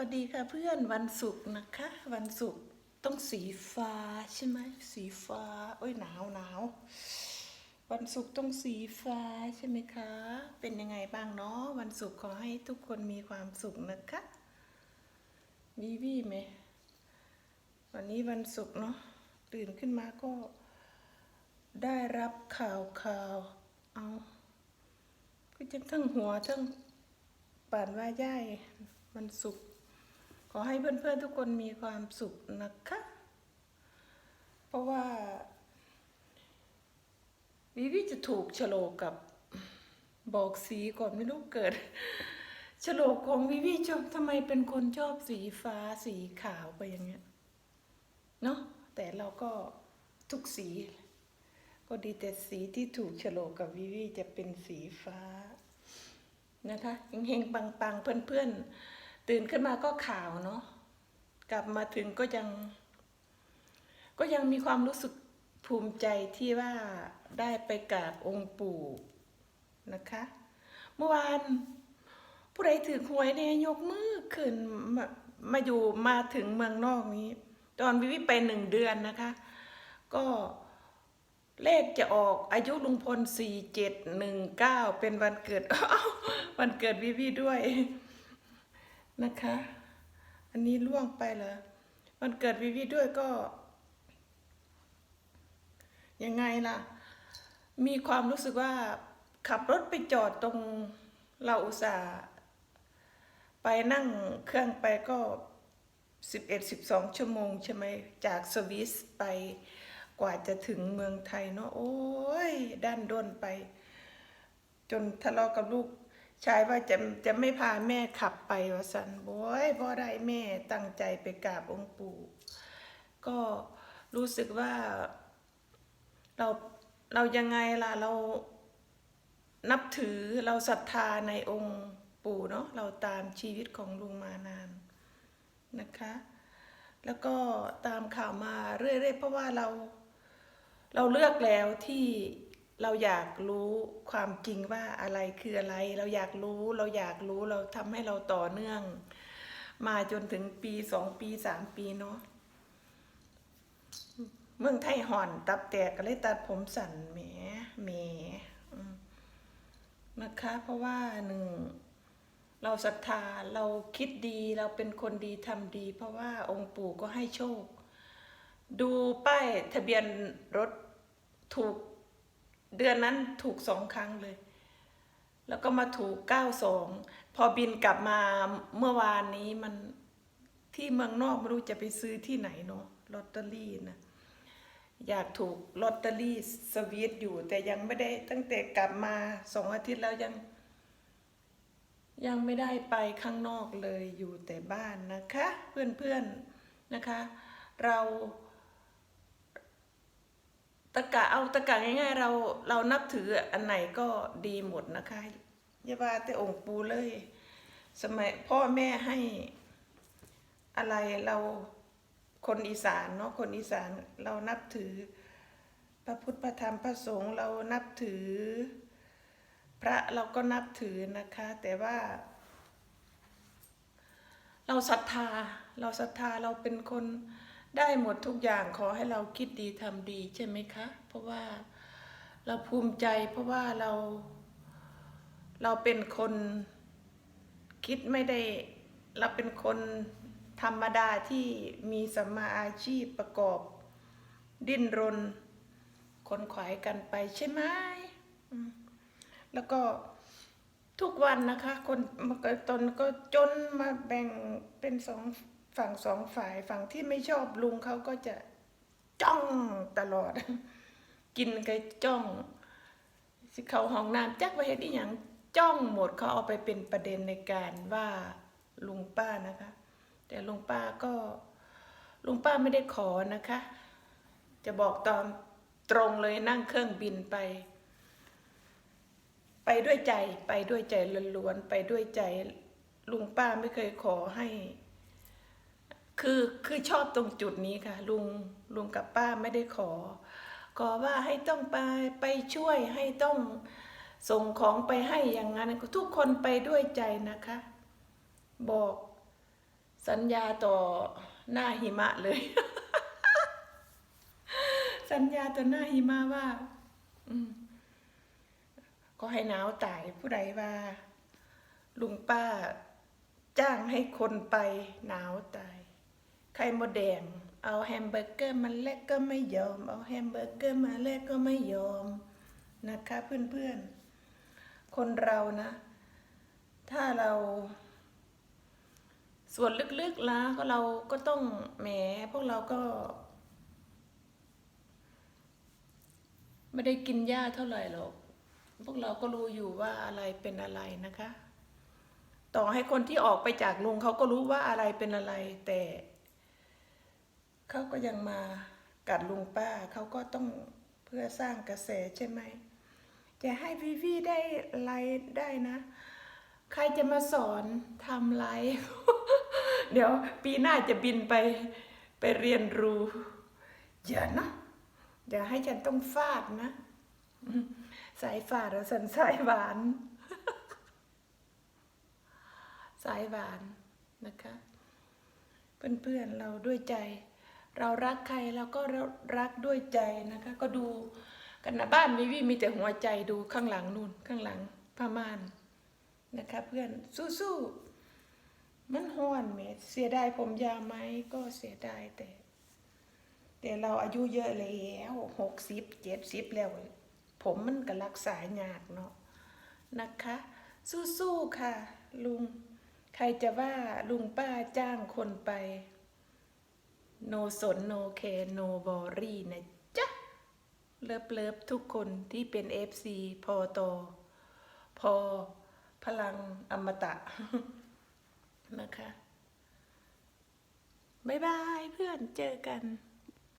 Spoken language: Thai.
วัสดีค่ะเพื่อนวันศุกร์นะคะ วันศุกร์ต้องสีฟ้าใช่ไหมสีฟ้าโอ้ยหนาวหนาววันศุกร์ต้องสีฟ้าใช่ไหมคะ เป็นยังไงบ้างเนาะวันศุกร์ขอให้ทุกคนมีความสุขนะคะวีวีไหมวันนี้วันศุกร์เนาะตื่นขึ้นมาก็ ได้รับข่าวข่าวเอาก็จะทั้งหัวทั้งป่านว่าย่ายวันศุกร์ อให้เพื่อนๆทุกคนมีความสุขนะคะ เพราะว่าวิวิจะถูกโฉลกกับบอกสีก่อนไม่รู้เกิดโฉลกของวิวิชอบทำไมเป็นคนชอบสีฟ้าสีขาวไปอย่างเงี้ยเนาะแต่เราก็ทุกสี ก็ดีแต่สีที่ถูกโฉลกกับวิวิจะเป็นสีฟ้านะคะเฮงๆปังๆเพื่อนๆ ตื่นขึ้นมาก็ข่าวเนาะกลับมาถึงก็ยัง ก็ยังมีความรู้สึกภูมิใจที่ว่าได้ไปกราบองค์ปู่นะคะ เมื่อวานผู้ใดถือหวยเนี่ยยกมือขึ้นมามาอยู่มาถึงเมืองนอกนี้ ตอนวิวิไปหนึ่งเดือนนะคะ ก็เลขจะออกอายุลุงพลสี่เจ็ดหนึ่งเก้าเป็นวันเกิดววันเกิดวิวิด้วย นะคะ อันนี้ล่วงไปเหรอวันเกิดวิวิด้วยก็ ยังไงล่ะ มีความรู้สึกว่าขับรถไปจอดตรงเราอุตส่าห์ไปนั่งเครื่องไปก็สิบเอ็ดสิบสองชั่วโมงใช่ไหมจากสวิสไปกว่าจะถึงเมืองไทยเนาะโอ้ยด้านด้นไป จนทะเลาะกับลูก ชายว่าจะจะไม่พาแม่ขับไปวะสันโว้ยพอได้แม่ตั้งใจไปกราบองค์ปู่ ก็รู้สึกว่าเราเรายังไงล่ะเรานับถือเราศรัทธาในองค์ปู่เนาะเราตามชีวิตของลุงมานานนะคะ แล้วก็ตามข่าวมาเรื่อยๆเพราะว่าเราเราเลือกแล้วที่ เราอยากรู้ความจริงว่าอะไรคืออะไร เราอยากรู้เราอยากรู้เราทำให้เราต่อเนื่อง มาจนถึงปีสองปีสามปีเนาะเมืองไทยห่อนตับแตกก็เลยตัดผมสั่นแหมแหมอืมนะคะ เพราะว่าหนึ่งเราศรัทธาเราคิดดีเราเป็นคนดีทำดี เพราะว่าองค์ปู่ก็ให้โชค ดูป้ายทะเบียนรถถูก เดือนนั้นถูกสองครั้งเลย แล้วก็มาถูกเก้าสองพอบินกลับมาเมื่อวานนี้มันที่เมืองนอกไม่รู้จะไปซื้อที่ไหนเนาะลอตเตอรี่นะอยากถูกลอตเตอรี่สวีทอยู่ แต่ยังไม่ได้ตั้งแต่กลับมาสองอาทิตย์แล้วยัง ยังไม่ได้ไปข้างนอกเลยอยู่แต่บ้านนะคะ เพื่อนๆนะคะ เรา ตะกะเอาตะกะง่าย ๆ เราเรานับถืออันไหนก็ดีหมดนะคะย่าว่าแต่องค์ปูเลย สมัยพ่อแม่ให้อะไรเราคนอีสานเนาะคนอีสานเรานับถือ พระพุทธพระธรรมพระสงฆ์เรานับถือ พระเราก็นับถือนะคะ แต่ว่า เราศรัทธา เราศรัทธาเราเป็นคน ได้หมดทุกอย่างขอให้เราคิดดีทำดีใช่ไหมคะ เพราะว่าเราภูมิใจเพราะว่าเรา เราเป็นคนคิดไม่ได้เราเป็นคนธรรมดาที่มีสัมมาอาชีพประกอบ ดิ้นรนคนขวายกันไปใช่ไหมแล้วก็ทุกวันนะคะ คนตนก็จนมาแบ่งเป็นสอง ฝั่งสองฝ่ายฝั่งที่ไม่ชอบลุงเขาก็จะจ้องตลอด กินก็จ้อง สิเขาห้องน้ำจักว่าเฮ็ดอีหยังจ้องหมดเขาเอาไปเป็นประเด็นในการว่าลุงป้านะคะ แต่ลุงป้าก็ลุงป้าไม่ได้ขอนะคะ จะบอกตอนตรงเลยนั่งเครื่องบินไป ไปด้วยใจไปด้วยใจล้วนๆไปด้วยใจลุงป้าไม่เคยขอให้ คือคือชอบตรงจุดนี้ค่ะ ลุงลุงกับป้าไม่ได้ขอ ขอว่าให้ต้องไปไปช่วยให้ต้องส่งของไปให้อย่างนั้นทุกคนไปด้วยใจนะคะ บอกสัญญาต่อหน้าหิมะเลย สัญญาต่อหน้าหิมะว่าก็ให้หนาวตายผู้ใดว่า ลุงป้าจ้างให้คนไปหนาวตาย ไข่มดแดง เอาแฮมเบอร์เกอร์มาแลกก็ไม่ยอม เอาแฮมเบอร์เกอร์มาแลกก็ไม่ยอมนะคะเพื่อนๆ คนเรานะ ถ้าเรา ส่วนลึกๆแล้วก็เราก็ต้องแหมพวกเราก็ ไม่ได้กินหญ้าเท่าไหร่หรอก พวกเราก็รู้อยู่ว่าอะไรเป็นอะไรนะคะ ต่อให้คนที่ออกไปจากลุงเขาก็รู้ว่าอะไรเป็นอะไรแต่ เขาก็ยังมากัดลุงป้าเขาก็ต้องเพื่อสร้างกระแสใช่ไหมจะให้วีวีได้ไลฟ์ได้นะ ใครจะมาสอนทำไลฟ์เดี๋ยวปีหน้าจะบินไปไปเรียนรู้อย่านะอย่าให้ฉันต้องฟาดนะ สายฟาดแล้วสันสายหวาน สายหวานนะคะ เพื่อนๆเราด้วยใจ เรารักใครเราก็รักด้วยใจนะคะ ก็ดูกันนะบ้านวิวีมีแต่หัวใจดูข้างหลังนู่นข้างหลังผ้าม่านนะคะเพื่อนสู้ๆมันห้อนเมเสียดายผมยาวไหมก็เสียดายแต่ แต่เราอายุเยอะแล้วหกสิบเจ็ดสิบแล้ว ผมมันก็รักษายากเนาะนะคะ สู้ๆค่ะ ลุง ใครจะว่าลุงป้าจ้างคนไป โนสนโนเคโนบอรี่นะจ๊ะ เลิฟเลิฟทุกคนที่เป็นเอฟซีพอโตพอพลังอมตะ นะคะ บ๊ายบายเพื่อนเจอกัน